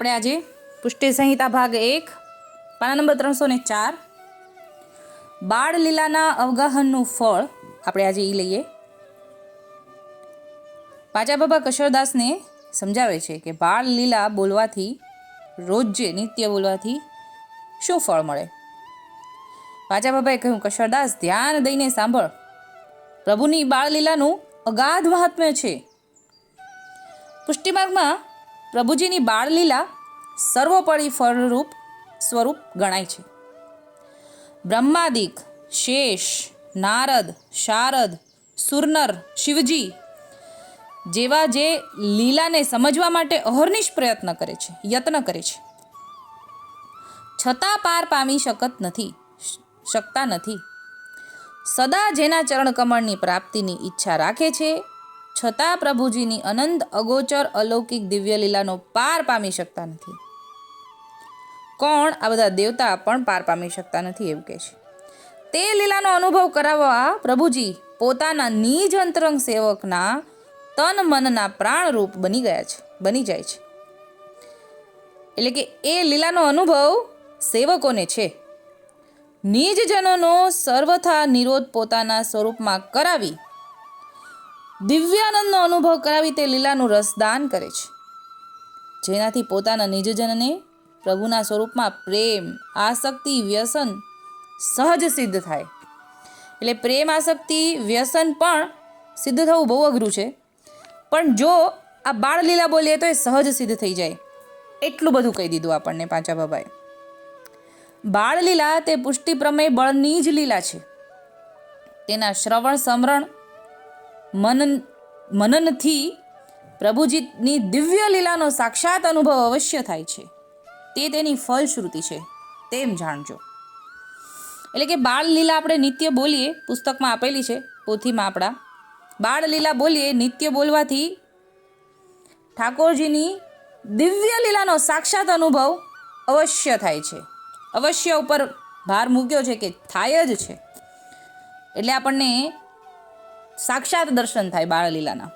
આપણે આજે પુષ્ટિ સંહિતા ભાગ એક, પાના નંબર ત્રણસો ને ચાર. બાળ લીલાના અવગાહનનું ફળ આપણે આજે એ લઈએ. પાચા બાબા કશરદાસને સમજાવે છે કે બાળ લીલા બોલવાથી, રોજે નિત્ય બોલવાથી શું ફળ મળે? પાચા બાબાએ કહ્યું, કશરદાસ, ધ્યાન દઈને સાંભળ. પ્રભુની બાળ લીલાનું અગાધ મહાત્મ્ય છે. પુષ્ટિમાર્ગમાં પ્રભુજીની બાળ લીલા સર્વોપરી ફળરૂપ સ્વરૂપ ગણાય છે. બ્રહ્માદિક, શેષ, નારદ, શારદ, સુરનર, શિવજી જેવા જે લીલાને સમજવા માટે અહર્નિશ પ્રયત્ન કરે છે, યત્ન કરે છે. છતાં પાર પામી શકત નથી શકતા નથી. સદા જેના ચરણકમળની પ્રાપ્તિની ઈચ્છા રાખે છે, છતાં પ્રભુજીની અનંત અગોચર અલૌકિક દિવ્ય લીલાનો પાર પામી શકતા નથી. કોણ આ બધા દેવતા પણ પાર પામી શકતા નથી એવું કહે છે. તે લીલાનો અનુભવ કરાવવા પ્રભુજી પોતાના નિજ અંતરંગ સેવકના તન મનના પ્રાણરૂપ બની ગયા છે, બની જાય છે. એટલે કે એ લીલાનો અનુભવ સેવકોને છે. નિજજનોનો સર્વથા નિરોધ પોતાના સ્વરૂપમાં કરાવી, દિવ્યાનંદનો અનુભવ કરાવી તે લીલાનું રસદાન કરે છે. જેનાથી પોતાના નિજજનને પ્રભુના સ્વરૂપમાં પ્રેમ, આસક્તિ, વ્યસન સહજ સિદ્ધ થાય. એટલે પ્રેમ, આસક્તિ, વ્યસન પણ સિદ્ધ થવું બહુ અઘરું છે. પણ જો આ બાળ લીલા બોલીએ તો એ સહજ સિદ્ધ થઈ જાય. એટલું બધું કહી દીધું આપણને પાંચા બાબાએ બાળ લીલા તે પુષ્ટિ પ્રમેય બળની જ લીલા છે. તેના શ્રવણ, સમરણ મનન મનનથી પ્રભુજીની દિવ્ય લીલાનો સાક્ષાત અનુભવ અવશ્ય થાય છે. તે તેની ફલશ્રુતિ છે, તેમ જાણજો. એટલે કે બાળ લીલા આપણે નિત્ય બોલીએ, પુસ્તકમાં આપેલી છે, પોથીમાં આપણા. બાળ લીલા બોલીએ, નિત્ય બોલવાથી ઠાકોરજીની દિવ્ય લીલાનો સાક્ષાત અનુભવ અવશ્ય થાય છે. અવશ્ય ઉપર ભાર મૂક્યો છે કે થાય જ છે. એટલે આપણને સાક્ષાત દર્શન થાય બાળલીલાના.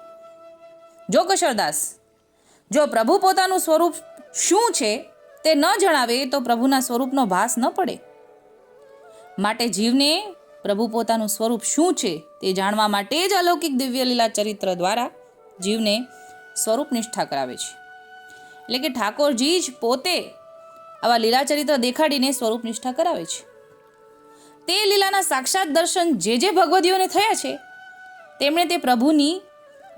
જો કશરદાસ જો પ્રભુ પોતાનું સ્વરૂપ શું છે તે ન જણાવે તો પ્રભુના સ્વરૂપનો ભાસ ન પડે. માટે જીવને પ્રભુ પોતાનું સ્વરૂપ શું છે તે જાણવા માટે જ અલૌકિક દિવ્ય લીલા ચરિત્ર દ્વારા જીવને સ્વરૂપ નિષ્ઠા કરાવે છે. એટલે કે ઠાકોરજી જ પોતે આવા લીલા ચરિત્ર દેખાડીને સ્વરૂપ નિષ્ઠા કરાવે છે. તે લીલાના સાક્ષાત દર્શન જે જે ભગવદીઓને થયા છે, તેમણે તે પ્રભુની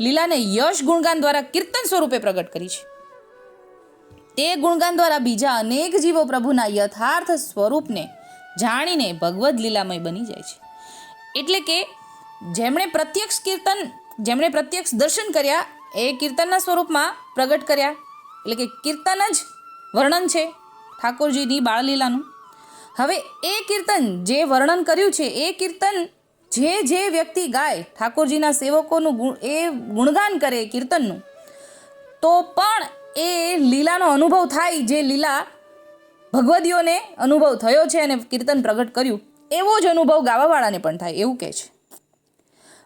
લીલાને યશ ગુણગાન દ્વારા કીર્તન સ્વરૂપે પ્રગટ કરી છે. તે ગુણગાન દ્વારા બીજા અનેક જીવો પ્રભુના યથાર્થ સ્વરૂપને જાણીને ભગવદ્ લીલામય બની જાય છે. એટલે કે જેમણે પ્રત્યક્ષ કીર્તન, જેમણે પ્રત્યક્ષ દર્શન કર્યા, એ કીર્તનના સ્વરૂપમાં પ્રગટ કર્યા. એટલે કે કીર્તન જ વર્ણન છે ઠાકોરજીની બાળલીલાનું. હવે એ કીર્તન જે વર્ણન કર્યું છે, એ કીર્તન જે જે વ્યક્તિ ગાય ઠાકોરજીના સેવકોનું ગુણ, એ ગુણગાન કરે કીર્તનનું, તો પણ એ લીલાનો અનુભવ થાય જે લીલા ભગવદીઓને અનુભવ થયો છે અને કીર્તન પ્રગટ કર્યું, એવો જ અનુભવ ગાવાવાળાને પણ થાય, એવું કહે છે.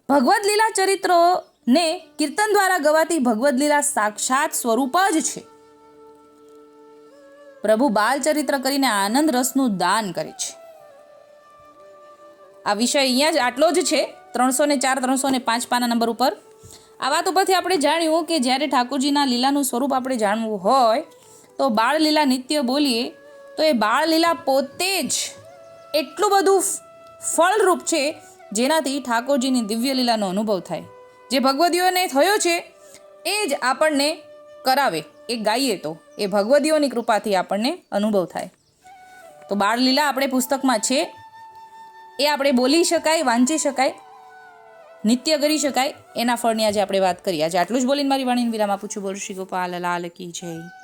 ભગવદ લીલા ચરિત્રોને કીર્તન દ્વારા ગવાતી ભગવદ્ લીલા સાક્ષાત સ્વરૂપ જ છે. પ્રભુ બાલચરિત્ર કરીને આનંદ રસનું દાન કરે છે. આ વિષય અહીંયા જ આટલો જ છે, ત્રણસો ને ચાર, ત્રણસો ને પાંચ પાના નંબર ઉપર. આ વાત ઉપરથી આપણે જાણ્યું કે જ્યારે ઠાકોરજીના લીલાનું સ્વરૂપ આપણે જાણવું હોય, તો બાળ લીલા નિત્ય બોલીએ, તો એ બાળ લીલા પોતે જ એટલું બધું ફળરૂપ છે, જેનાથી ઠાકોરજીની દિવ્ય લીલાનો અનુભવ થાય. જે ભગવદીઓને થયો છે, એ જ આપણને કરાવે, એ ગાઈએ તો. એ ભગવદીઓની કૃપાથી આપણને અનુભવ થાય. તો બાળ લીલા આપણે પુસ્તકમાં છે, એ આપણે બોલી શકાય, વાંચી શકાય નિત્ય કરી શકાય. એના ફળની આજે આપણે વાત કરી. આજે આટલું જ બોલીને મારી વાણીને વિરામ આપું છું. બોલ શ્રી ગોપાલ, લાલ કી જય.